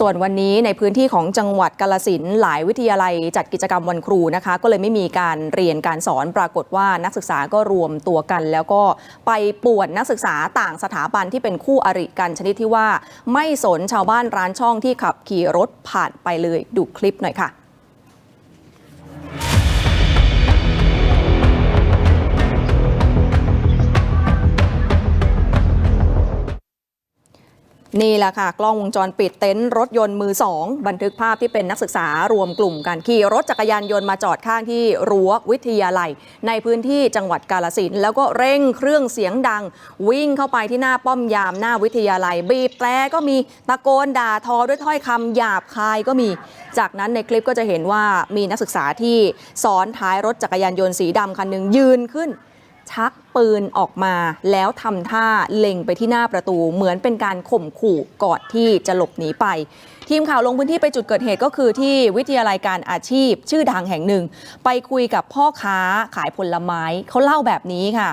ส่วนวันนี้ในพื้นที่ของจังหวัดกาลสินหลายวิทยาลัยจัดกิจกรรมวันครูนะคะ ก็เลยไม่มีการเรียนการสอนปรากฏว่านักศึกษาก็รวมตัวกัน แล้วก็ไปป่วนนักศึกษาต่างสถาบันที่เป็นคู่อริกันชนิดที่ว่า ไม่สนชาวบ้านร้านช่องที่ขับขี่รถผ่านไปเลยดูคลิปหน่อยค่ะ นี่แหละค่ะ กล้องวงจรปิดเต็นท์รถยนต์มือสองบันทึกภาพที่เป็นนักศึกษารวมกลุ่มกันขี่รถจักรยานยนต์มาจอดข้างที่รั้ววิทยาลัย ในพื้นที่จังหวัดกาลสินแล้วก็เร่งเครื่องเสียงดัง วิ่งเข้าไปที่หน้าป้อมยามหน้าวิทยาลัย บีบแตรก็มีตะโกนด่าทอด้วยถ้อยคำหยาบคายก็มี จากนั้นในคลิปก็จะเห็นว่ามีนักศึกษาที่ซ้อนท้ายรถจักรยานยนต์สีดำคันหนึ่งยืนขึ้น ชักปืนออกมาแล้วทำท่าเล็งไปที่หน้าประตู เหมือนเป็นการข่มขู่ก่อนที่จะหลบหนีไป ทีมข่าวลงพื้นที่ไปจุดเกิดเหตุก็คือที่วิทยาลัยการอาชีพ ชื่อดังแห่งหนึ่ง ไปคุยกับพ่อค้าขายผลไม้เขาเล่าแบบนี้ค่ะ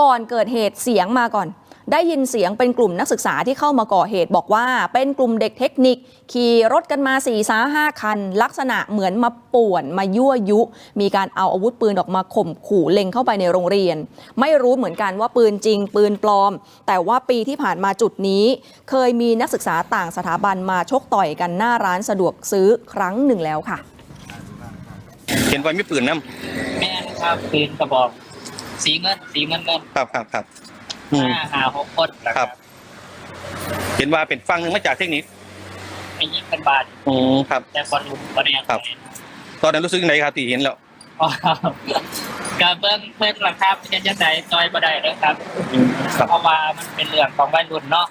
ก่อนเกิดเหตุเสียงมาก่อน ได้ยินเสียงเป็นกลุ่มนักศึกษาที่เข้ามาก่อเหตุบอกว่าเป็นกลุ่มเด็กเทคนิค ขี่รถกันมา4ี่สาห้าคัน ลักษณะเหมือนมาป่วนมายั่วยุ มีการเอาอาวุธปืนออกมาข่มขู่เล็งเข้าไปในโรงเรียน ไม่รู้เหมือนกันว่าปืนจริง ปืนปลอม แต่ว่าปีที่ผ่านมาจุดนี้ เคยมีนักศึกษาต่างสถาบันมาชกต่อยกันหน้าร้านสะดวกซื้อครั้งหนึ่งแล้วค่ะเห็นไว้มีปืนน้แม่นครับปืนกระบอก สีเงินสีเงินเงินำครับครับครับ อืม ห้าหาหกคนนะคครัรับ บเห็นว่าเป็นฟังหนึ่งมาจากเทคนิคไม่ยิ่งเป็นบาทอืมครับ แต่คนรุมคนเนี้ยครับ ตอนนั้นรู้สึกยังไงครับที่เห็นแล้วกระเบื้องเพื่อนหลังครับเป็นยังไงจอยบ่ได้เลยครับ ครับ เพราะว่ามันเป็นเรื่องของวัยรุ่นเนาะ